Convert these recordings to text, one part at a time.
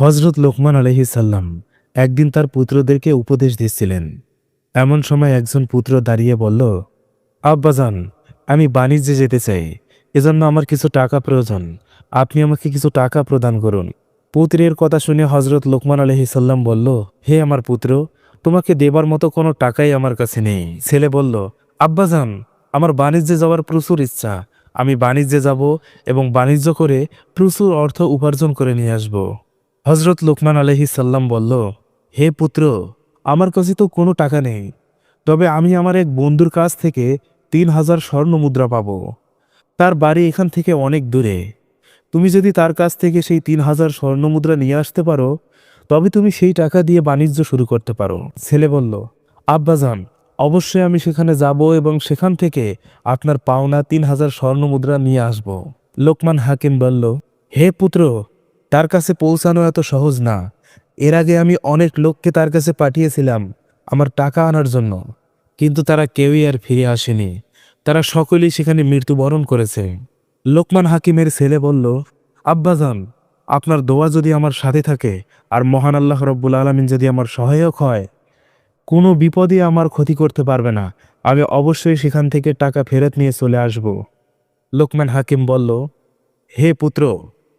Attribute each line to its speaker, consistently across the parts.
Speaker 1: হজরত লোকমান আলহি সাল্লাম একদিন তার পুত্রদেরকে উপদেশ দিচ্ছিলেন। এমন সময় একজন পুত্র দাঁড়িয়ে বলল আব্বাজান আমি বাণিজ্যে যেতে চাই। এজন্য আমার কিছু টাকা প্রয়োজন। আপনি আমাকে কিছু টাকা প্রদান করুন। পুত্রের কথা শুনে হজরত লোকমান আলহি সাল্লাম বলল, হে আমার পুত্র, তোমাকে দেবার মতো কোনো টাকাই আমার কাছে নেই। ছেলে বলল আব্বাজান আমার বাণিজ্যে যাওয়ার প্রচুর ইচ্ছা। আমি বাণিজ্যে যাব এবং বাণিজ্য করে প্রচুর অর্থ উপার্জন করে নিয়ে আসব। হজরত লোকমান আলহিসাল্লাম বলল, হে পুত্র, আমার কাছে তো কোনো টাকা নেই, তবে আমি আমার এক বন্ধুর কাছ থেকে তিন হাজার স্বর্ণ মুদ্রা পাব। তার বাড়ি এখান থেকে অনেক দূরে। তুমি যদি তার কাছ থেকে সেই তিন হাজার স্বর্ণ মুদ্রা নিয়ে আসতে পারো, তবে তুমি সেই টাকা দিয়ে বাণিজ্য শুরু করতে পারো। ছেলে বলল আব্বাজান অবশ্যই আমি সেখানে যাব এবং সেখান থেকে আপনার পাওনা তিন হাজার স্বর্ণ মুদ্রা নিয়ে আসব। লোকমান হাকিম বলল, হে পুত্র তার কাছে পৌঁছানো এত সহজ না। এর আগে আমি অনেক লোককে তার কাছে পাঠিয়েছিলাম আমার টাকা আনার জন্য। কিন্তু তারা কেউই আর ফিরে আসেনি। তারা সকলেই সেখানে মৃত্যুবরণ করেছে। লোকমান হাকিমের ছেলে বলল আব্বাজান আপনার দোয়া যদি আমার সাথে থাকে আর মহান আল্লাহ রব্বুল আলমিন যদি আমার সহায়ক হয়, কোনো বিপদই আমার ক্ষতি করতে পারবে না। আমি অবশ্যই সেখান থেকে টাকা ফেরত নিয়ে চলে আসব। লোকমান হাকিম বলল, হে পুত্র,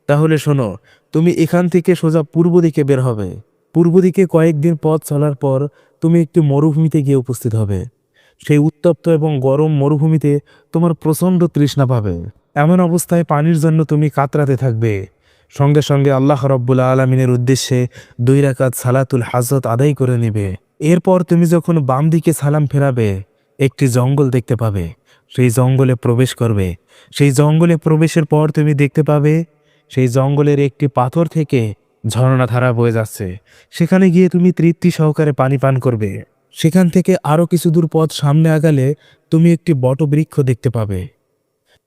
Speaker 1: তাহলে শোনো তুমি এখান থেকে সোজা পূর্ব দিকে বের হবে। পূর্ব দিকে কয়েকদিন পথ চলার পর তুমি একটি মরুভূমিতে গিয়ে উপস্থিত হবে। সেই উত্তপ্ত এবং গরম মরুভূমিতে তোমার প্রচণ্ড তৃষ্ণা পাবে। এমন অবস্থায় পানির জন্য তুমি কাতরাতে থাকবে। সঙ্গে সঙ্গে আল্লাহ রব্বুল আলমিনের উদ্দেশ্যে দুই রাকাত সালাতুল হাজত আদায় করে নেবে। এরপর তুমি যখন বাম দিকে সালাম ফেরাবে, একটি জঙ্গল দেখতে পাবে। সেই জঙ্গলে প্রবেশ করবে। সেই জঙ্গলে প্রবেশের পর তুমি দেখতে পাবে সেই জঙ্গলের একটি পাথর থেকে ঝর্ণা ধারা বয়ে যাচ্ছে। সেখানে গিয়ে তুমি তৃপ্তি সহকারে পানি পান করবে। সেখান থেকে আরও কিছু দূর পথ সামনে আগালে তুমি একটি বটবৃক্ষ দেখতে পাবে।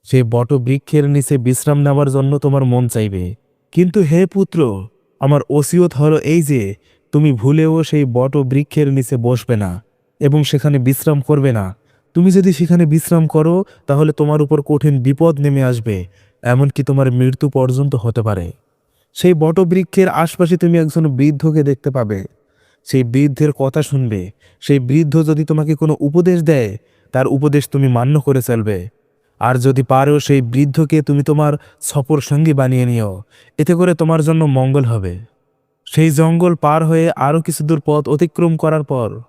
Speaker 1: সেই বটবৃক্ষের নিচে বিশ্রাম নেওয়ার জন্য তোমার মন চাইবে। কিন্তু হে পুত্র, আমার ওসিয়ত হলো এই যে, তুমি ভুলেও সেই বটবৃক্ষের নিচে বসবে না এবং সেখানে বিশ্রাম করবে না। তুমি যদি সেখানে বিশ্রাম করো, তাহলে তোমার উপর কঠিন বিপদ নেমে আসবে। এমনকি তোমার মৃত্যু পর্যন্ত হতে পারে। সেই বটবৃক্ষের আশপাশে তুমি একজন বৃদ্ধকে দেখতে পাবে। সেই বৃদ্ধের কথা শুনবে। সেই বৃদ্ধ যদি তোমাকে কোনো উপদেশ দেয়, তার উপদেশ তুমি মান্য করে চলবে আর যদি পারো সেই বৃদ্ধকে তুমি তোমার সফর সঙ্গী বানিয়ে নিও। এতে করে তোমার জন্য মঙ্গল হবে। সেই জঙ্গল পার হয়ে আরও কিছু দূর পথ অতিক্রম করার পর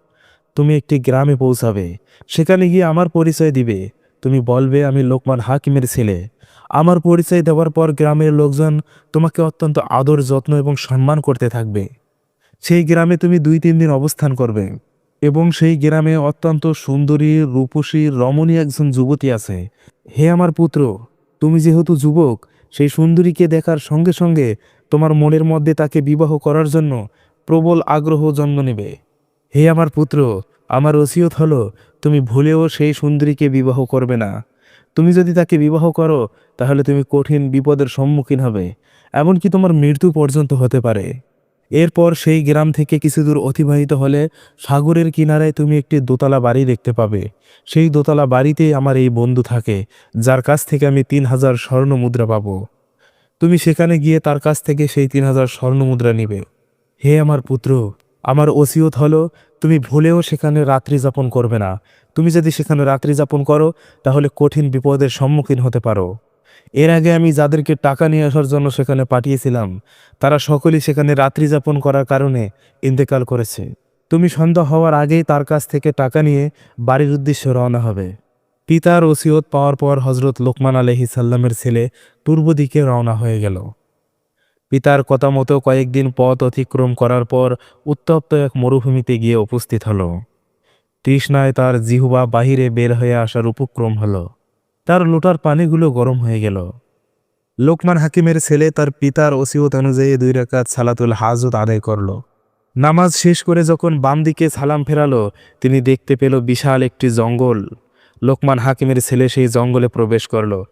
Speaker 1: তুমি একটি গ্রামে পৌঁছাবে। সেখানে গিয়ে আমার পরিচয় দিবে। তুমি বলবে, আমি লোকমান হাকিমের ছেলে। আমার পরিচয় দেওয়ার পর গ্রামের লোকজন তোমাকে অত্যন্ত আদর, যত্ন এবং সম্মান করতে থাকবে। সেই গ্রামে তুমি দুই তিন দিন অবস্থান করবে এবং সেই গ্রামে অত্যন্ত সুন্দরী, রূপসী, রমণী একজন যুবতী আছে। হে আমার পুত্র, তুমি যেহেতু যুবক, সেই সুন্দরীকে দেখার সঙ্গে সঙ্গে তোমার মনের মধ্যে তাকে বিবাহ করার জন্য প্রবল আগ্রহ জন্ম নেবে। হে আমার পুত্র, আমার ওসিয়ত হলো, তুমি ভুলেও সেই সুন্দরীকে বিবাহ করবে না। তুমি যদি তাকে বিবাহ করো, তাহলে তুমি কঠিন বিপদের সম্মুখীন হবে, এমনকি তোমার মৃত্যু পর্যন্ত হতে পারে। এরপর সেই গ্রাম থেকে কিছু দূর অতিবাহিত হলে সাগরের কিনারায় তুমি একটি দোতলা বাড়ি দেখতে পাবে। সেই দোতলা বাড়িতেই আমার এই বন্ধু থাকে, যার কাছ থেকে আমি তিন হাজার স্বর্ণ মুদ্রা পাবো। তুমি সেখানে গিয়ে তার কাছ থেকে সেই তিন হাজার স্বর্ণ মুদ্রা নিবে। হে আমার পুত্র আমার ওসিয়ত হলো, তুমি ভুলেও সেখানে রাত্রি যাপন করবে না। তুমি যদি সেখানে রাত্রি যাপন করো, তাহলে কঠিন বিপদের সম্মুখীন হতে পারো। এর আগে আমি যাদেরকে টাকা নিয়ে আসার জন্য সেখানে পাঠিয়েছিলাম, তারা সকলেই সেখানে রাত্রি যাপন করার কারণে ইন্তেকাল করেছে। তুমি সন্ধ্যা হওয়ার আগেই তার কাছ থেকে টাকা নিয়ে বাড়ির উদ্দেশ্যে রওনা হবে। পিতার ওসিয়ত পাওয়ার পর হজরত লোকমান আলহি সাল্লামের ছেলে পূর্ব দিকে রওনা হয়ে গেল। পিতার কথা মতো কয়েকদিন পথ অতিক্রম করার পর উত্তপ্ত এক মরুভূমিতে গিয়ে উপস্থিত হলো। তৃষ্ণায় তার জিহুবা বাহিরে বের হয়ে আসার উপক্রম হলো। তার লোটার পানিগুলো গরম হয়ে গেল। লোকমান হাকিমের ছেলে তার পিতার ওসিয়ত অনুযায়ী দুই রাকাত সালাতুল হাজত আদায় করল। নামাজ শেষ করে যখন বাম দিকে সালাম ফেরালো, তিনি দেখতে পেল বিশাল একটি জঙ্গল। লোকমান হাকিমের ছেলে সেই জঙ্গলে প্রবেশ করল।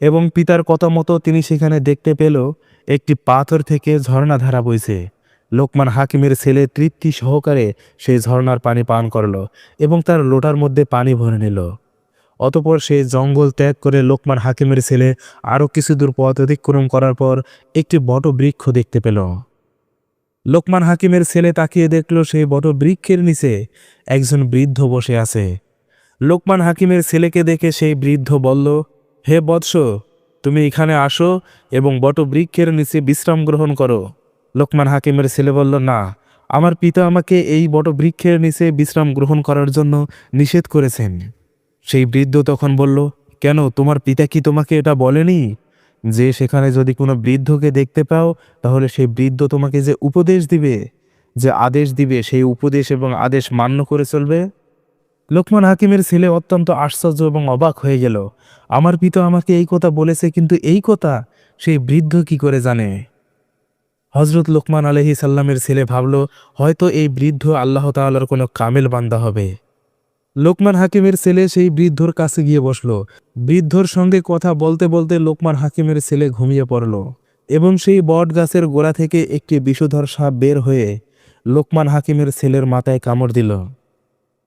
Speaker 1: এবং পিতার কথা মতো তিনি সেখানে দেখতে পেল একটি পাথর থেকে ঝর্ণাধারা বইছে। লোকমান হাকিমের ছেলে তৃপ্তি সহকারে সেই ঝর্ণার পানি পান করল এবং তার লোটার মধ্যে পানি ভরে নিল। অতপর সেই জঙ্গল ত্যাগ করে লোকমান হাকিমের ছেলে আরও কিছু দূর পথ অতিক্রম করার পর একটি বট বৃক্ষ দেখতে পেল। লোকমান হাকিমের ছেলে তাকিয়ে দেখল সেই বট বৃক্ষের নিচে একজন বৃদ্ধ বসে আছে। লোকমান হাকিমের ছেলেকে দেখে সেই বৃদ্ধ বলল হে বৎস, তুমি এখানে আসো এবং বটবৃক্ষের নিচে বিশ্রাম গ্রহণ করো। লোকমান হাকিমের ছেলে বলল, না, আমার পিতা আমাকে এই বটবৃক্ষের নিচে বিশ্রাম গ্রহণ করার জন্য নিষেধ করেছেন। সেই বৃদ্ধ তখন বলল, কেন, তোমার পিতা কি তোমাকে এটা বলেনি? যে সেখানে যদি কোনো বৃদ্ধকে দেখতে পাও, তাহলে সেই বৃদ্ধ তোমাকে যে উপদেশ দিবে, যে আদেশ দিবে, সেই উপদেশ এবং আদেশ মান্য করে চলবে? লোকমান হাকিমের ছেলে অত্যন্ত আশ্চর্য এবং অবাক হয়ে গেল। আমার পিতা আমাকে এই কথা বলেছে, কিন্তু এই কথা সেই বৃদ্ধ কি করে জানে? হজরত লোকমান আলহি সাল্লামের ছেলে ভাবল, হয়তো এই বৃদ্ধ আল্লাহ তাআলার কোনো কামেল বান্দা হবে। লোকমান হাকিমের ছেলে সেই বৃদ্ধর কাছে গিয়ে বসল। বৃদ্ধর সঙ্গে কথা বলতে বলতে লোকমান হাকিমের ছেলে ঘুমিয়ে পড়ল এবং সেই বট গাছের গোড়া থেকে একটি বিষধর সাপ বের হয়ে লোকমান হাকিমের ছেলের মাথায় কামড় দিল।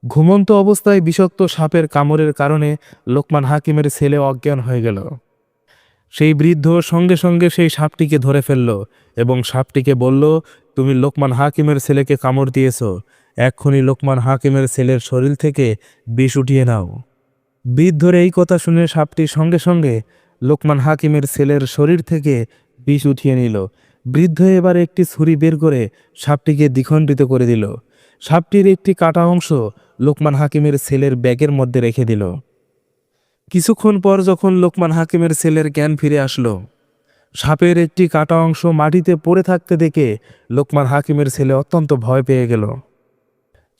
Speaker 1: ঘুমন্ত অবস্থায় বিষাক্ত সাপের কামড়ের কারণে লোকমান হাকিমের ছেলে অজ্ঞান হয়ে গেল। সেই বৃদ্ধ সঙ্গে সঙ্গে সেই সাপটিকে ধরে ফেলল এবং সাপটিকে বলল, তুমি লোকমান হাকিমের ছেলেকে কামড় দিয়েছ। এক্ষুনি লোকমান হাকিমের ছেলের শরীর থেকে বিষ উঠিয়ে নাও। বৃদ্ধর এই কথা শুনে সাপটি সঙ্গে সঙ্গে লোকমান হাকিমের ছেলের শরীর থেকে বিষ উঠিয়ে নিল। বৃদ্ধ এবার একটি ছুরি বের করে সাপটিকে দ্বিখণ্ডিত করে দিল। সাপটির একটি কাটা অংশ লোকমান হাকিমের ছেলের ব্যাগের মধ্যে রেখে দিল। কিছুক্ষণ পর যখন লোকমান হাকিমের ছেলের জ্ঞান ফিরে আসলো, সাপের একটি কাটা অংশ মাটিতে পড়ে থাকতে দেখে লোকমান হাকিমের ছেলে অত্যন্ত ভয় পেয়ে গেল।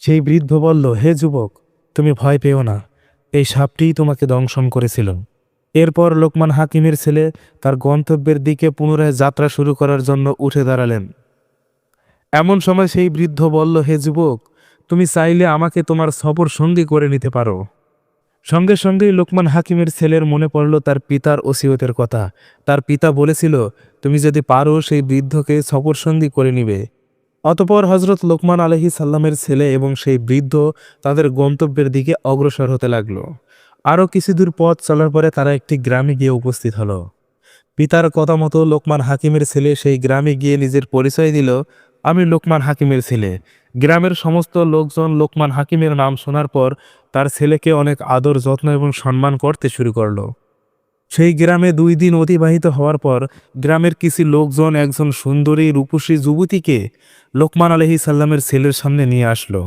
Speaker 1: সেই বৃদ্ধ বলল, হে যুবক, তুমি ভয় পেও না, এই সাপটিই তোমাকে দংশন করেছিল। এরপর লোকমান হাকিমের ছেলে তার গন্তব্যের দিকে পুনরায় যাত্রা শুরু করার জন্য উঠে দাঁড়ালেন। এমন সময় সেই বৃদ্ধ বলল, হে যুবক, তুমি চাইলে আমাকে তোমার সফর সঙ্গী করে নিতে পারো। সঙ্গে সঙ্গেই লোকমান হাকিমের ছেলের মনে পড়ল তার পিতার ওসিয়তের কথা। তার পিতা বলেছিল, তুমি যদি পারো, সেই বৃদ্ধকে সফর সঙ্গী করে নিবে। অতপর হজরত লোকমান আলহি সাল্লামের ছেলে এবং সেই বৃদ্ধ তাদের গন্তব্যের দিকে অগ্রসর হতে লাগল। আরও কিছু দূর পথ চলার পরে তারা একটি গ্রামে গিয়ে উপস্থিত হলো। পিতার কথা মতো লোকমান হাকিমের ছেলে সেই গ্রামে গিয়ে নিজের পরিচয় দিল। আমি লোকমান হাকিমের ছেলে। গ্রামের সমস্ত লোকজন লোকমান হাকিমের নাম শোনার পর তার ছেলেকে অনেক আদর, যত্ন এবং সম্মান করতে শুরু করল। সেই গ্রামে দুই দিন অতিবাহিত হওয়ার পর গ্রামের কিছু লোকজন একজন সুন্দরী রূপসী যুবতীকে লোকমান আলহি সাল্লামের ছেলের সামনে নিয়ে আসলো।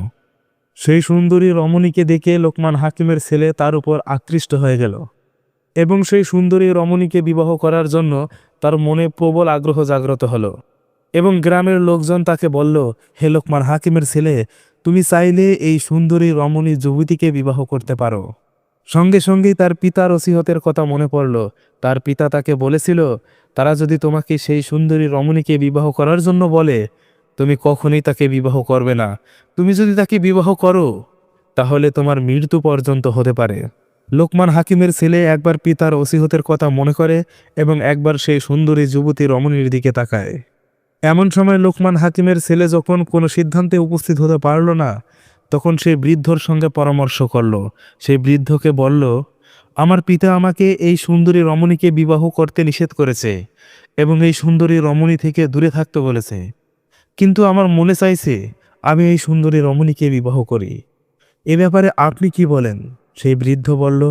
Speaker 1: সেই সুন্দরী রমণীকে দেখে লোকমান হাকিমের ছেলে তার উপর আকৃষ্ট হয়ে গেল এবং সেই সুন্দরী রমণীকে বিবাহ করার জন্য তার মনে প্রবল আগ্রহ জাগ্রত হলো। এবং গ্রামের লোকজন তাকে বলল, হে লোকমান হাকিমের ছেলে, তুমি চাইলে এই সুন্দরী রমণী যুবতীকে বিবাহ করতে পারো। সঙ্গে সঙ্গেই তার পিতার ওসিহতের কথা মনে পড়ল। তার পিতা তাকে বলেছিল, তারা যদি তোমাকে সেই সুন্দরী রমণীকে বিবাহ করার জন্য বলে, তুমি কখনোই তাকে বিবাহ করবে না। তুমি যদি তাকে বিবাহ করো, তাহলে তোমার মৃত্যু পর্যন্ত হতে পারে। লোকমান হাকিমের ছেলে একবার পিতার ওসিহতের কথা মনে করে এবং একবার সেই সুন্দরী যুবতী রমণীর দিকে তাকায়। এমন সময় লোকমান হাকিমের ছেলে যখন কোনো সিদ্ধান্তে উপস্থিত হতে পারল না, তখন সে বৃদ্ধর সঙ্গে পরামর্শ করল। সেই বৃদ্ধকে বলল, আমার পিতা আমাকে এই সুন্দরী রমণীকে বিবাহ করতে নিষেধ করেছে এবং এই সুন্দরী রমণী থেকে দূরে থাকতে বলেছে। কিন্তু আমার মনে চাইছে আমি এই সুন্দরী রমণীকে বিবাহ করি। এ ব্যাপারে আপনি কি বলেন? সেই বৃদ্ধ বলল,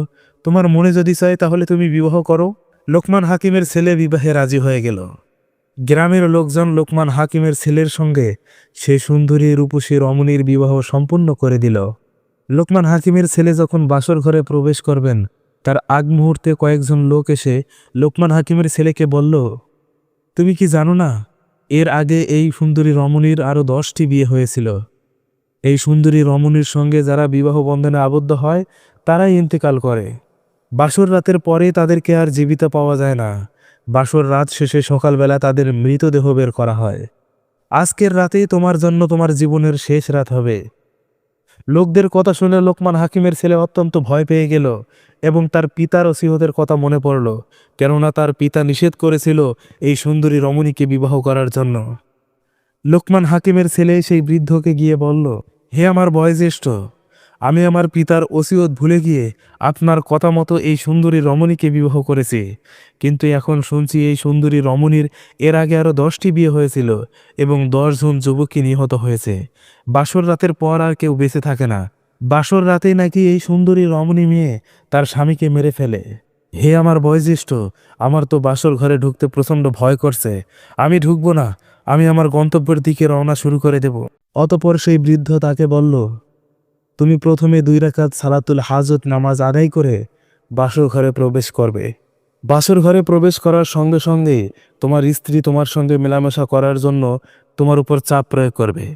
Speaker 1: তোমার মনে যদি চায় তাহলে তুমি বিবাহ করো। লোকমান হাকিমের ছেলে বিবাহে রাজি হয়ে গেল। গ্রামের লোকজন লোকমান হাকিমের ছেলের সঙ্গে সে সুন্দরী রূপসী রমণীর বিবাহ সম্পূর্ণ করে দিল। লোকমান হাকিমের ছেলে যখন বাসর ঘরে প্রবেশ করবেন, তার আগ মুহূর্তে কয়েকজন লোক এসে লোকমান হাকিমের ছেলেকে বলল, তুমি কি জানো না, এর আগে এই সুন্দরী রমণীর আরও দশটি বিয়ে হয়েছিল। এই সুন্দরী রমণীর সঙ্গে যারা বিবাহ বন্ধনে আবদ্ধ হয়, তারাই ইন্তেকাল করে। বাসর রাতের পরে তাদেরকে আর জীবিত পাওয়া যায় না। বাসর রাত শেষে সকালবেলা তাদের মৃতদেহ বের করা হয়। আজকের রাতেই তোমার জন্য তোমার জীবনের শেষ রাত হবে। লোকদের কথা শুনে লোকমান হাকিমের ছেলে অত্যন্ত ভয় পেয়ে গেল এবং তার পিতার ওসিহতের কথা মনে পড়ল, কেননা তার পিতা নিষেধ করেছিল এই সুন্দরী রমণীকে বিবাহ করার জন্য। লোকমান হাকিমের ছেলে সেই বৃদ্ধকে গিয়ে বলল, হে আমার বয়োজ্যেষ্ঠ আমি আমার পিতার ওসিয়ত ভুলে গিয়ে আপনার কথা মতো এই সুন্দরী রমণীকে বিবাহ করেছি। কিন্তু এখন শুনছি এই সুন্দরী রমণীর এর আগে আরও দশটি বিয়ে হয়েছিল এবং দশজন যুবকই নিহত হয়েছে। বাসর রাতের পর আর কেউ বেঁচে থাকে না। বাসর রাতেই নাকি এই সুন্দরী রমণী মেয়ে তার স্বামীকে মেরে ফেলে। হে আমার বয়োজ্যেষ্ঠ, আমার তো বাসর ঘরে ঢুকতে প্রচণ্ড ভয় করছে। আমি ঢুকবো না, আমি আমার গন্তব্যের দিকে রওনা শুরু করে দেব। অতপর সেই বৃদ্ধ তাকে বলল তুমি প্রথমে দুই রাকাত সালাতুল হাজত নামাজ আদায় করে বাসর ঘরে প্রবেশ করবে। বাসর ঘরে প্রবেশ করার সঙ্গে সঙ্গে তোমার স্ত্রী তোমার সঙ্গে মেলামেশা করার জন্য তোমার উপর চাপ প্রয়োগ করবে।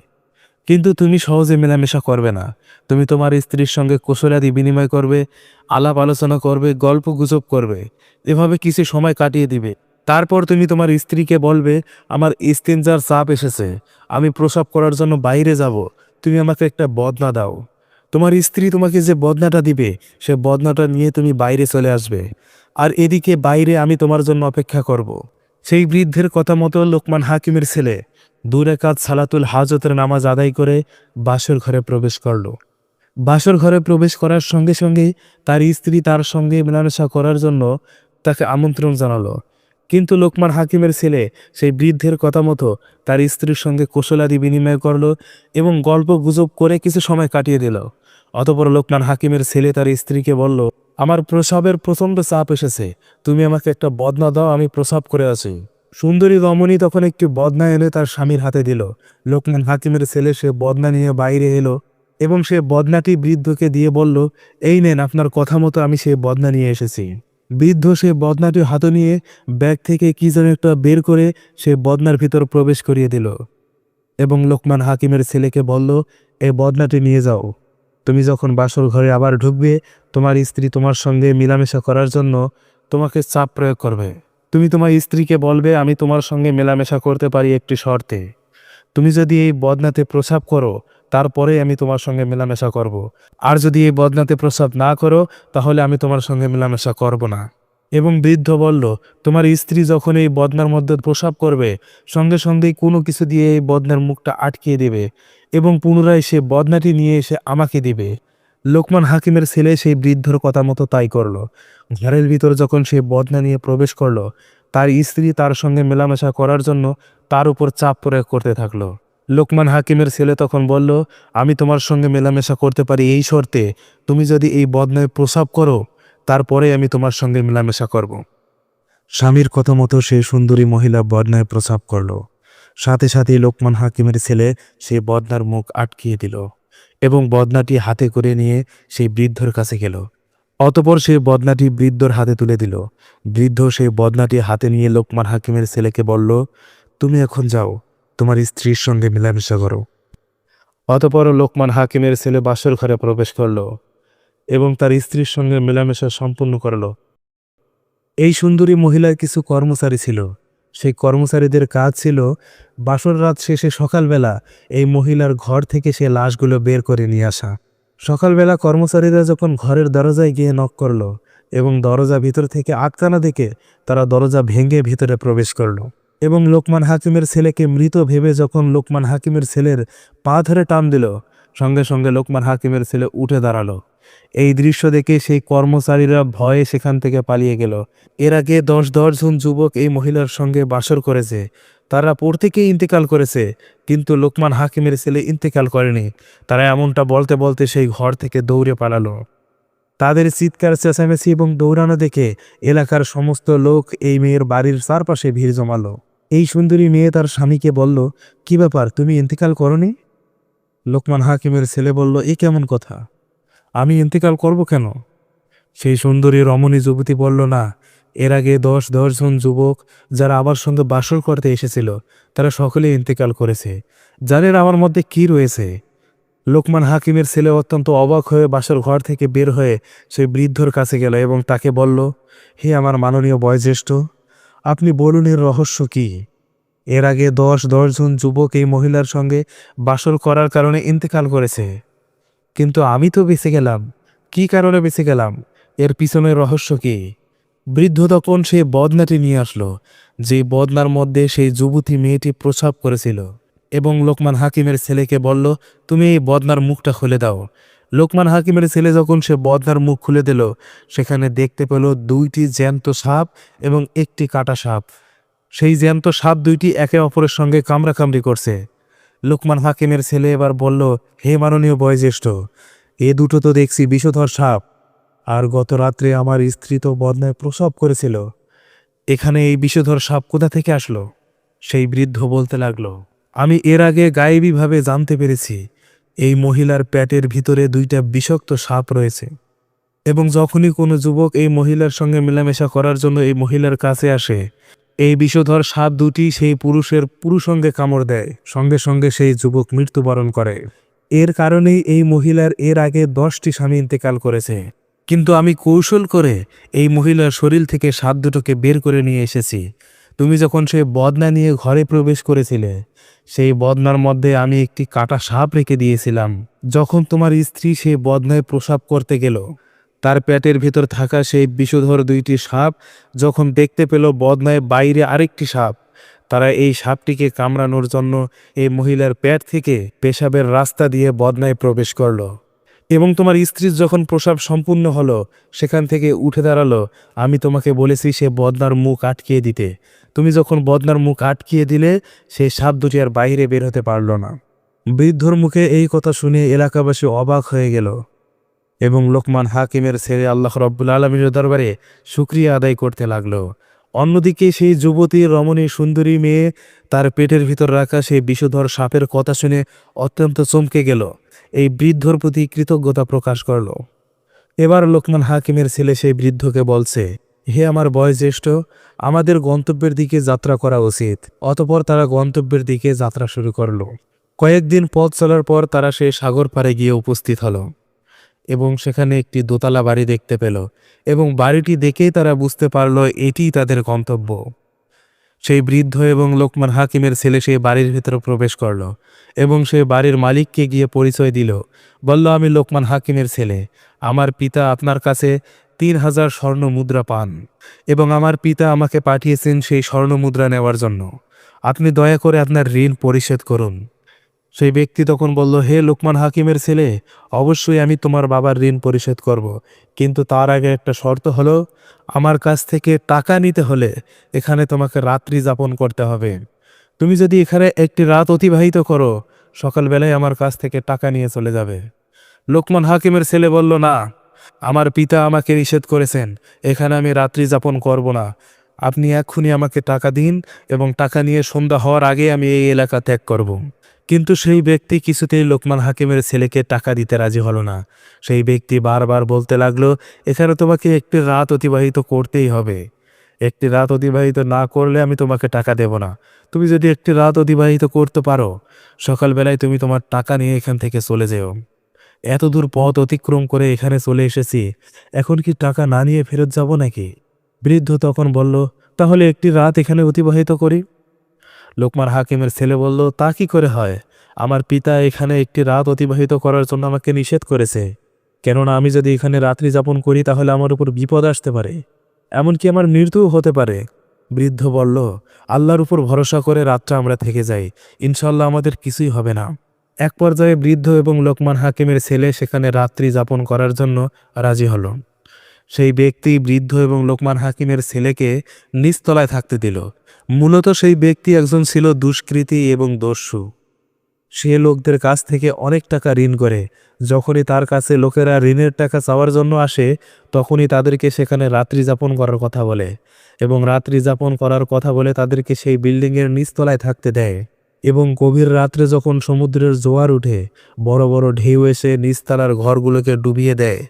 Speaker 1: কিন্তু তুমি সহজে মেলামেশা করবে না। তুমি তোমার স্ত্রীর সঙ্গে কুশলাদি বিনিময় করবে, আলাপ আলোচনা করবে, গল্প গুজব করবে, এভাবে কিছু সময় কাটিয়ে দিবে। তারপর তুমি তোমার স্ত্রীকে বলবে, আমার ইস্তিনজার চাপ এসেছে, আমি প্রসাব করার জন্য বাইরে যাব, তুমি আমাকে একটা বদনা দাও। তোমার স্ত্রী তোমাকে যে বদনাটা দিবে, সে বদনাটা নিয়ে তুমি বাইরে চলে আসবে। আর এদিকে বাইরে আমি তোমার জন্য অপেক্ষা করব। সেই বৃদ্ধের কথা মতো লোকমান হাকিমের ছেলে দূরে কাজ সালাতুল হাজতের নামাজ আদায় করে বাসর ঘরে প্রবেশ করল। বাসর ঘরে প্রবেশ করার সঙ্গে সঙ্গে তার স্ত্রী তার সঙ্গে মেলামেশা করার জন্য তাকে আমন্ত্রণ জানালো। কিন্তু লোকমান হাকিমের ছেলে, সেই বৃদ্ধের কথা মতো তার স্ত্রীর সঙ্গে কুশলাদি বিনিময় করল এবং গল্প গুজব করে কিছু সময় কাটিয়ে দিল। অতপর লোকমান হাকিমের ছেলে তার স্ত্রীকে বলল, আমার প্রসাবের প্রচণ্ড চাপ এসেছে। তুমি আমাকে একটা বদনা দাও, আমি প্রসাব করে আছি। সুন্দরী রমণী তখন একটি বদনা এনে তার স্বামীর হাতে দিল। লোকমান হাকিমের ছেলে সে বদনা নিয়ে বাইরে এলো এবং সে বদনাটি বৃদ্ধকে দিয়ে বলল, এই নেন, আপনার কথা মতো আমি সেই বদনা নিয়ে এসেছি। বৃদ্ধ সে বদনাটি হাতে নিয়ে ব্যাগ থেকে কি যেন একটা বের করে সে বদনার ভিতর প্রবেশ করিয়ে দিল এবং লোকমান হাকিমের ছেলেকে বলল এই বদনাটি নিয়ে যাও। তুমি যখন বাসর ঘরে আবার ঢুকবে, তোমার স্ত্রী তোমার সঙ্গে মেলামেশা করার জন্য তোমাকে চাপ প্রয়োগ করবে। তুমি তোমার স্ত্রীকে বলবে, আমি তোমার সঙ্গে মেলামেশা করতে পারি একটি শর্তে। তুমি যদি এই বদনাতে প্রসাব করো তারপরে আমি তোমার সঙ্গে মেলামেশা করব। আর যদি এই বদনাতে প্রসাব না করো, তাহলে আমি তোমার সঙ্গে মেলামেশা করব না। এবং বৃদ্ধ বলল, তোমার স্ত্রী যখন এই বদনার মধ্যে প্রসাব করবে, সঙ্গে সঙ্গেই কোনো কিছু দিয়ে এই বদনার মুখটা আটকিয়ে দেবে এবং পুনরায় সে বদনাটি নিয়ে এসে আমাকে দিবে। লোকমান হাকিমের ছেলে সেই বৃদ্ধর কথা মতো তাই করল। ঘরের ভিতর যখন সে বদনা নিয়ে প্রবেশ করল, তার স্ত্রী তার সঙ্গে মেলামেশা করার জন্য তার উপর চাপ প্রয়োগ করতে থাকল। লোকমান হাকিমের ছেলে তখন বলল, আমি তোমার সঙ্গে মেলামেশা করতে পারি এই শর্তে, তুমি যদি এই বদনায় প্রসাব করো তারপরে আমি তোমার সঙ্গে মেলামেশা করব। স্বামীর কথা মতো সে সুন্দরী মহিলা বদনায় প্রসাব করল। সাথে সাথে লোকমান হাকিমের ছেলে সে বদনার মুখ আটকিয়ে দিল এবং বদনাটি হাতে করে নিয়ে সেই বৃদ্ধর কাছে গেল। অতপর সে বদনাটি বৃদ্ধর হাতে তুলে দিল। বৃদ্ধ সেই বদনাটি হাতে নিয়ে লোকমান হাকিমের ছেলেকে বলল, তুমি এখন যাও তোমার স্ত্রীর সঙ্গে মেলামেশা করো। অতপর লোকমান হাকিমের ছেলে বাসর ঘরে প্রবেশ করল এবং তার স্ত্রীর সঙ্গে মেলামেশা সম্পূর্ণ করল। এই সুন্দরী মহিলার কিছু কর্মচারী ছিল। সেই কর্মচারীদের কাজ ছিল, বাসর রাত শেষে সকালবেলা এই মহিলার ঘর থেকে সে লাশগুলো বের করে নিয়ে আসা। সকালবেলা কর্মচারীরা যখন ঘরের দরজায় গিয়ে নক করল এবং দরজা ভিতর থেকে আটকানা দেখে তারা দরজা ভেঙে ভিতরে প্রবেশ করল। এবং লোকমান হাকিমের ছেলেকে মৃত ভেবে যখন লোকমান হাকিমের ছেলের পা ধরে টান দিল, সঙ্গে সঙ্গে লোকমান হাকিমের ছেলে উঠে দাঁড়াল। এই দৃশ্য দেখে সেই কর্মচারীরা ভয়ে সেখান থেকে পালিয়ে গেল। এর আগে দশ দশজন যুবক এই মহিলার সঙ্গে বাসর করেছে। তারা প্রত্যেকেই ইন্তেকাল করেছে, কিন্তু লোকমান হাকিমের ছেলে ইন্তেকাল করেনি। তারা এমনটা বলতে বলতে সেই ঘর থেকে দৌড়ে পালালো। তাদের চিৎকার, চেঁচামেচি এবং দৌড়ানো দেখে এলাকার সমস্ত লোক এই মেয়ের বাড়ির চারপাশে ভিড় জমালো। এই সুন্দরী মেয়ে তার স্বামীকে বলল, কি ব্যাপার, তুমি ইন্তেকাল করনি? লোকমান হাকিমের ছেলে বলল, এ কেমন কথা? আমি ইন্তেকাল করব কেন? সেই সুন্দরী রমণী যুবতী বলল, না, এর আগে দশ দশজন যুবক যারা আমার সঙ্গে বাসর করতে এসেছিল, তারা সকলেই ইন্তেকাল করেছে। জানেন আমার মধ্যে কি রয়েছে? লোকমান হাকিমের ছেলে অত্যন্ত অবাক হয়ে বাসর ঘর থেকে বের হয়ে সেই বৃদ্ধর কাছে গেল এবং তাকে বলল, হে আমার মাননীয় বয়োজ্যেষ্ঠ আপনি বলুন এর রহস্য কি? এর আগে দশ দশজন যুবক এই মহিলার সঙ্গে বাসর করার কারণে ইন্তেকাল করেছে। কিন্তু আমি তো বেঁচে গেলাম। কি কারণে বেঁচে গেলাম? এর পিছনের রহস্য কি? বৃদ্ধ তখন সেই বদনাটি নিয়ে আসলো, যে বদনার মধ্যে সেই যুবতী মেয়েটি প্রসাব করেছিল এবং লোকমান হাকিমের ছেলেকে বলল, তুমি এই বদনার মুখটা খুলে দাও। লোকমান হাকিমের ছেলে যখন সে বদনার মুখ খুলে দিল, সেখানে দেখতে পেল দুইটি জ্যান্ত সাপ এবং একটি কাটা সাপ। সেই জ্যান্ত সাপ দুইটি একে অপরের সঙ্গে কামড়াকামড়ি করছে। লোকমান হাকিমের ছেলে এবার বলল, হে মাননীয় বয়োজ্যেষ্ঠ, এ দুটো তো দেখছি বিষধর সাপ। আর গত রাত্রে আমার স্ত্রী তো বদনায় প্রসব করেছিল। এখানে এই বিষধর সাপ কোথা থেকে আসলো? সেই বৃদ্ধ বলতে লাগল, আমি এর আগে গায়েবীভাবে জানতে পেরেছি। এই মহিলার প্যাটের ভিতরে দুইটা বিষাক্ত সাপ রয়েছে। এবং যখনই কোনো যুবক এই মহিলার সঙ্গে মেলামেশা করার জন্য এই মহিলার কাছে আসে, এই বিষধর সাপ দুটি সেই পুরুষের পুরুষঙ্গে কামড় দেয়, সঙ্গে সঙ্গে সেই যুবক মৃত্যুবরণ করে। এর কারণেই এই মহিলার এর আগে দশটি স্বামী ইন্তেকাল করেছে। কিন্তু আমি কৌশল করে এই মহিলার শরীর থেকে সাপ দুটোকে বের করে নিয়ে এসেছি। তুমি যখন সে বদনা নিয়ে ঘরে প্রবেশ করেছিলে সেই বদনার মধ্যে আমি একটি কাটা সাপ রেখে দিয়েছিলাম। যখন তোমার স্ত্রী সেই বদনায় প্রসাব করতে গেল, তার পেটের ভিতর থাকা সেই বিষধর দুইটি সাপ যখন দেখতে পেল বদনায় বাইরে আরেকটি সাপ, তারা এই সাপটিকে কামড়ানোর জন্য এই মহিলার পেট থেকে পেশাবের রাস্তা দিয়ে বদনায় প্রবেশ করল। এবং তোমার স্ত্রীর যখন প্রসাব সম্পূর্ণ হলো, সেখান থেকে উঠে দাঁড়াল, আমি তোমাকে বলেছি সে বদনার মুখ আটকিয়ে দিতে। তুমি যখন বদনার মুখ আটকিয়ে দিলে, সে সাপ দুটি আর বাইরে বের হতে পারল না। বৃদ্ধর মুখে এই কথা শুনে এলাকাবাসী অবাক হয়ে গেল এবং লোকমান হাকিমের ছেলে আল্লাহ রব্বুল আলমীর দরবারে শুক্রিয়া আদায় করতে লাগল। অন্যদিকে সেই যুবতী রমণী সুন্দরী মেয়ে তার পেটের ভিতর রাখা সেই বিষধর সাপের কথা শুনে অত্যন্ত চমকে গেল। এই বৃদ্ধর প্রতি কৃতজ্ঞতা প্রকাশ করল। এবার লোকমান হাকিমের ছেলে সেই বৃদ্ধকে বলছে, হে আমার বয়োজ্যেষ্ঠ, আমাদের গন্তব্যের দিকে যাত্রা করা উচিত। অতপর তারা গন্তব্যের দিকে যাত্রা শুরু করল। কয়েকদিন পথ চলার পর তারা সেই সাগর পাড়ে গিয়ে উপস্থিত হলো। এবং সেখানে একটি দোতলা বাড়ি দেখতে পেল এবং বাড়িটি দেখেই তারা বুঝতে পারল এটিই তাদের গন্তব্য। সেই বৃদ্ধ এবং লোকমান হাকিমের ছেলে সেই বাড়ির ভিতরে প্রবেশ করল এবং সে বাড়ির মালিককে গিয়ে পরিচয় দিল, বলল, আমি লোকমান হাকিমের ছেলে। আমার পিতা আপনার কাছে তিন হাজার স্বর্ণ মুদ্রা পান এবং আমার পিতা আমাকে পাঠিয়েছেন সেই স্বর্ণ মুদ্রা নেওয়ার জন্য। আপনি দয়া করে আপনার ঋণ পরিশোধ করুন। সেই ব্যক্তি তখন বলল, হে লোকমান হাকিমের ছেলে, অবশ্যই আমি তোমার বাবার ঋণ পরিশোধ করব। কিন্তু তার আগে একটা শর্ত হলো, আমার কাছ থেকে টাকা নিতে হলে এখানে তোমাকে রাত্রি যাপন করতে হবে। তুমি যদি এখানে একটি রাত অতিবাহিত করো, সকালবেলায় আমার কাছ থেকে টাকা নিয়ে চলে যাবে। লোকমান হাকিমের ছেলে বলল, না, আমার পিতা আমাকে নিষেধ করেছেন, এখানে আমি রাত্রি যাপন করব না। আপনি এক্ষুনি আমাকে টাকা দিন এবং টাকা নিয়ে সন্ধ্যা হওয়ার আগে আমি এই এলাকা ত্যাগ করব। কিন্তু সেই ব্যক্তি কিছুতেই লোকমান হাকিমের ছেলেকে টাকা দিতে রাজি হলো না। সেই ব্যক্তি বারবার বলতে লাগল, এখানে তোমাকে একটি রাত অতিবাহিত করতেই হবে। একটি রাত অতিবাহিত না করলে আমি তোমাকে টাকা দেব না। তুমি যদি একটি রাত অতিবাহিত করতে পারো, সকালবেলায় তুমি তোমার টাকা নিয়ে এখান থেকে চলে যেও। এত দূর পথ অতিক্রম করে এখানে চলে এসেছি। এখন কি টাকা না নিয়ে ফেরত যাব নাকি? বৃদ্ধ তখন বলল, তাহলে একটি রাত এখানে অতিবাহিত করি। লোকমান হাকিমের ছেলে বলল, তা কি করে হয়? আমার পিতা এখানে একটি রাত অতিবাহিত করার জন্য আমাকে নিষেধ করেছে। কেননা আমি যদি এখানে রাত্রি যাপন করি, তাহলে আমার উপর বিপদ আসতে পারে। এমনকি আমার মৃত্যুও হতে পারে। বৃদ্ধ বলল, আল্লাহর উপর ভরসা করে রাতটা আমরা থেকে যাই। ইনশাল্লাহ আমাদের কিছুই হবে না। এক পর্যায়ে বৃদ্ধ এবং লোকমান হাকিমের ছেলে সেখানে রাত্রি যাপন করার জন্য রাজি হলো। সেই ব্যক্তি বৃদ্ধ এবং লোকমান হাকিমের ছেলেকে নিচতলায় থাকতে দিল। মূলত সেই ব্যক্তি একজন ছিল দুষ্কৃতী এবং দস্যু। সে লোকদের কাছ থেকে অনেক টাকা ঋণ করে। যখনই তার কাছে লোকেরা ঋণের টাকা চাওয়ার জন্য আসে, তখনই তাদেরকে সেখানে রাত্রি যাপন করার কথা বলে এবং রাত্রি যাপন করার কথা বলে তাদেরকে সেই বিল্ডিংয়ের নিচতলায় থাকতে দেয়। এবং গভীর রাত্রে যখন সমুদ্রের জোয়ার উঠে, বড় বড় ঢেউ এসে নিচতলার ঘরগুলোকে ডুবিয়ে দেয়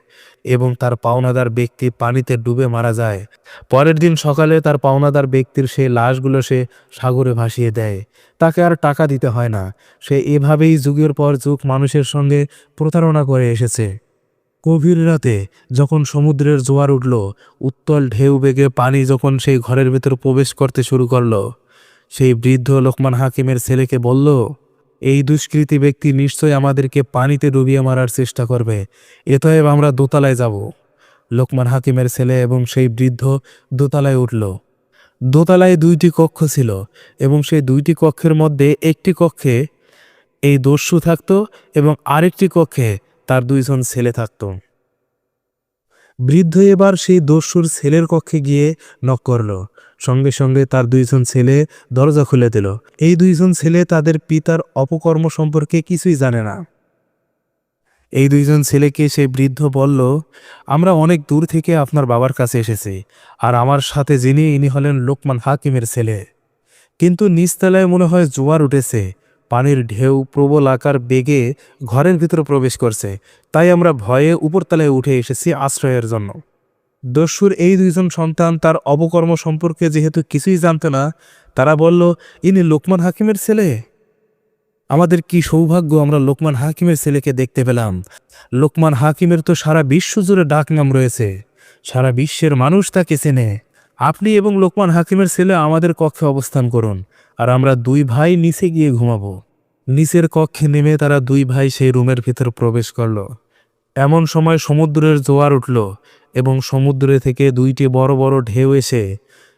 Speaker 1: এবং তার পাওনাদার ব্যক্তি পানিতে ডুবে মারা যায়। পরের দিন সকালে তার পাওনাদার ব্যক্তির সেই লাশগুলো সে সাগরে ভাসিয়ে দেয়। তাকে আর টাকা দিতে হয় না। সে এভাবেই যুগের পর যুগ মানুষের সঙ্গে প্রতারণা করে এসেছে। গভীর রাতে যখন সমুদ্রের জোয়ার উঠল, উত্তল ঢেউ বেগে পানি যখন সেই ঘরের ভেতর প্রবেশ করতে শুরু করল সেই বৃদ্ধ লোকমান হাকিমের ছেলেকে বলল, এই দুষ্কৃতী ব্যক্তি নিশ্চয় আমাদেরকে পানিতে ডুবিয়ে মারার চেষ্টা করবে। এতএব আমরা দোতলায় যাব। লোকমান হাকিমের ছেলে এবং সেই বৃদ্ধ দোতলায় উঠল। দোতলায় দুইটি কক্ষ ছিল এবং সেই দুইটি কক্ষের মধ্যে একটি কক্ষে এই দস্যু থাকত এবং আরেকটি কক্ষে তার দুইজন ছেলে থাকত। বৃদ্ধ এবার সেই দস্যুর ছেলের কক্ষে গিয়ে নক করল। সঙ্গে সঙ্গে তার দুইজন ছেলে দরজা খুলে দিল। এই দুইজন ছেলে তাদের পিতার অপকর্ম সম্পর্কে কিছুই জানে না। এই দুইজন ছেলেকে সে বৃদ্ধ বলল, আমরা অনেক দূর থেকে আপনার বাবার কাছে এসেছি, আর আমার সাথে যিনি, ইনি হলেন লোকমান হাকিমের ছেলে। কিন্তু নিচতলায় মনে হয় জোয়ার উঠেছে, পানির ঢেউ প্রবল আকার বেগে ঘরের ভিতরে প্রবেশ করছে, তাই আমরা ভয়ে উপরতলায় উঠে এসেছি আশ্রয়ের জন্য। দস্যুর এই দুইজন সন্তান তার অবকর্ম সম্পর্কে যেহেতু কিছুই জানত না, তারা বলল, ইনি লোকমান হাকিমের ছেলে? আমাদের কি সৌভাগ্য, আমরা লোকমান হাকিমের ছেলেকে দেখতে পেলাম। লোকমান হাকিমের তো সারা বিশ্ব জুড়ে ডাকনাম রয়েছে। সারা বিশ্বের মানুষ তাকে চেনে। আপনি এবং লোকমান হাকিমের ছেলে আমাদের কক্ষে অবস্থান করুন, আর আমরা দুই ভাই নিচে গিয়ে ঘুমাবো। নিচের কক্ষে নেমে তারা দুই ভাই সেই রুমের ভিতর প্রবেশ করল। এমন সময় সমুদ্রের জোয়ার উঠল। এবং সমুদ্রে থেকে দুইটি বড় বড় ঢেউ এসে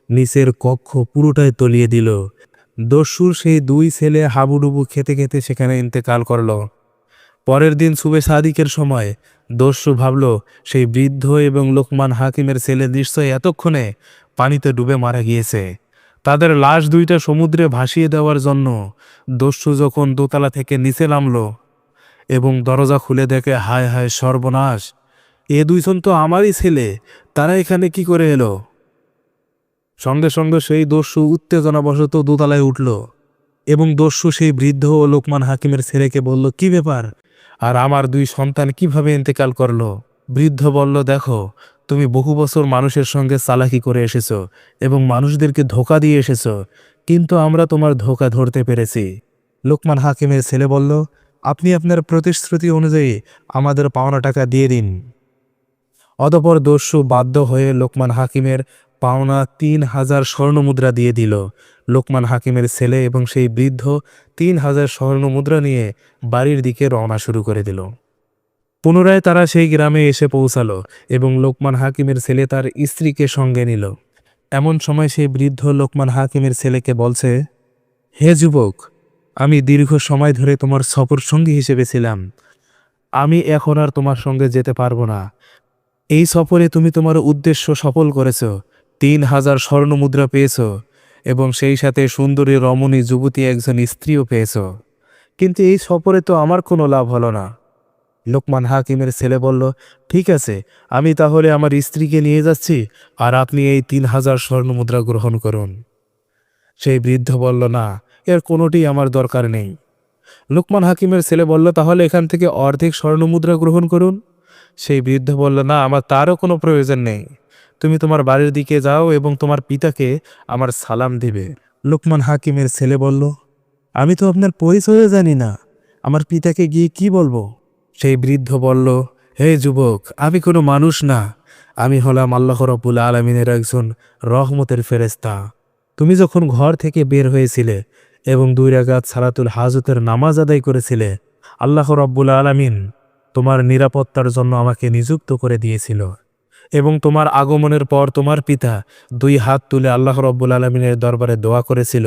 Speaker 1: নিচের কক্ষ পুরোটাই তলিয়ে দিল। দস্যুর সেই দুই ছেলে হাবুডুবু খেতে খেতে সেখানে ইন্তেকাল করল। পরের দিন সুবে সাদিকের সময় দস্যু ভাবল, সেই বৃদ্ধ এবং লোকমান হাকিমের ছেলে নিশ্চয় এতক্ষণে পানিতে ডুবে মারা গিয়েছে। তাদের লাশ দুইটা সমুদ্রে ভাসিয়ে দেওয়ার জন্য দস্যু যখন দোতলা থেকে নিচে নামল এবং দরজা খুলে দেখে হায় হায় সর্বনাশ এ দুইজন তো আমারই ছেলে, তারা এখানে কি করে এলো? সঙ্গে সঙ্গে সেই দস্যু উত্তেজনাবশত দোতলায় উঠল, এবং দস্যু সেই বৃদ্ধ ও লোকমান হাকিমের ছেলেকে বলল, কি ব্যাপার? আর আমার দুই সন্তান কীভাবে ইন্তেকাল করল? বৃদ্ধ বলল, দেখো, তুমি বহু বছর মানুষের সঙ্গে চালাকি করে এসেছ এবং মানুষদেরকে ধোকা দিয়ে এসেছ, কিন্তু আমরা তোমার ধোকা ধরতে পেরেছি। লোকমান হাকিমের ছেলে বলল, আপনি আপনার প্রতিশ্রুতি অনুযায়ী আমাদের পাওনা টাকা দিয়ে দিন। অতপর দস্যু বাধ্য হয়ে লোকমান হাকিমের পাওনা তিন হাজার স্বর্ণমুদ্রা দিয়ে দিল। লোকমান হাকিমের ছেলে এবং সেই বৃদ্ধ তিন হাজার স্বর্ণমুদ্রা নিয়ে বাড়ির দিকে রওনা শুরু করে দিল। পুনরায় তারা সেই গ্রামে এসে পৌঁছালো এবং লোকমান হাকিমের ছেলে তার স্ত্রীকে সঙ্গে নিল। এমন সময় সেই বৃদ্ধ লোকমান হাকিমের ছেলেকে বলছে, হে যুবক, আমি দীর্ঘ সময় ধরে তোমার সফর সঙ্গী হিসেবে ছিলাম। আমি এখন আর তোমার সঙ্গে যেতে পারব না। এই সফরে তুমি তোমার উদ্দেশ্য সফল করেছ, তিন হাজার স্বর্ণ মুদ্রা পেয়েছ, এবং সেই সাথে সুন্দরী রমণী যুবতী একজন স্ত্রীও পেয়েছ। কিন্তু এই সফরে তো আমার কোনো লাভ হলো না। লোকমান হাকিমের ছেলে বলল, ঠিক আছে, আমি তাহলে আমার স্ত্রীকে নিয়ে যাচ্ছি, আর আপনি এই তিন হাজার স্বর্ণ মুদ্রা গ্রহণ করুন। সেই বৃদ্ধ বলল, না, এর কোনোটি আমার দরকার নেই। লোকমান হাকিমের ছেলে বলল, তাহলে এখান থেকে অর্ধেক স্বর্ণ মুদ্রা গ্রহণ করুন। সেই বৃদ্ধ বলল, না, আমার তারও কোনো প্রয়োজন নেই। তুমি তোমার বাড়ির দিকে যাও এবং তোমার পিতাকে আমার সালাম দিবে। লোকমান হাকিমের ছেলে বলল, আমি তো আপনার পরিচয় জানি না। আমার পিতাকে গিয়ে কি বলব? সেই বৃদ্ধ বলল, হে যুবক, আমি কোনো মানুষ না। আমি হলাম আল্লাহ রব্বুল আলমিনের একজন রহমতের ফেরেস্তা তুমি যখন ঘর থেকে বের হয়েছিলে এবং দুই রাগাত সালাতুল হাজতের নামাজ আদায় করেছিলে, আল্লাহ রব্বুল আলমিন তোমার নিরাপত্তার জন্য আমাকে নিযুক্ত করে দিয়েছিল। এবং তোমার আগমনের পর তোমার পিতা দুই হাত তুলে আল্লাহ রব্বুল আলমিনের দরবারে দোয়া করেছিল,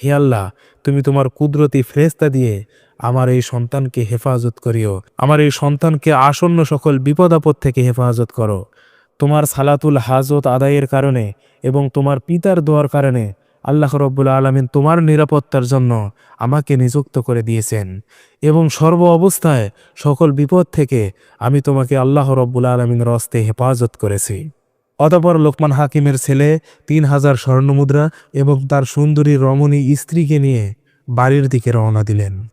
Speaker 1: হে আল্লাহ, তুমি তোমার কুদরতি ফ্রেস্তা দিয়ে আমার এই সন্তানকে হেফাজত করিও। আমার এই সন্তানকে আসন্ন সকল বিপদ আপদ থেকে হেফাজত করো। তোমার সালাতুল হাজত আদায়ের কারণে এবং তোমার পিতার দোয়ার কারণে আল্লাহ রব্বুল আলমিন তোমার নিরাপত্তার জন্য আমাকে নিযুক্ত করে দিয়েছেন। এবং সর্ব অবস্থায় সকল বিপদ থেকে আমি তোমাকে আল্লাহ রব্বুল আলমিনের অস্তে হেফাজত করেছি। অতপর লোকমান হাকিমের ছেলে, তিন হাজার স্বর্ণমুদ্রা এবং তার সুন্দরী রমণী স্ত্রীকে নিয়ে বাড়ির দিকে রওনা দিলেন।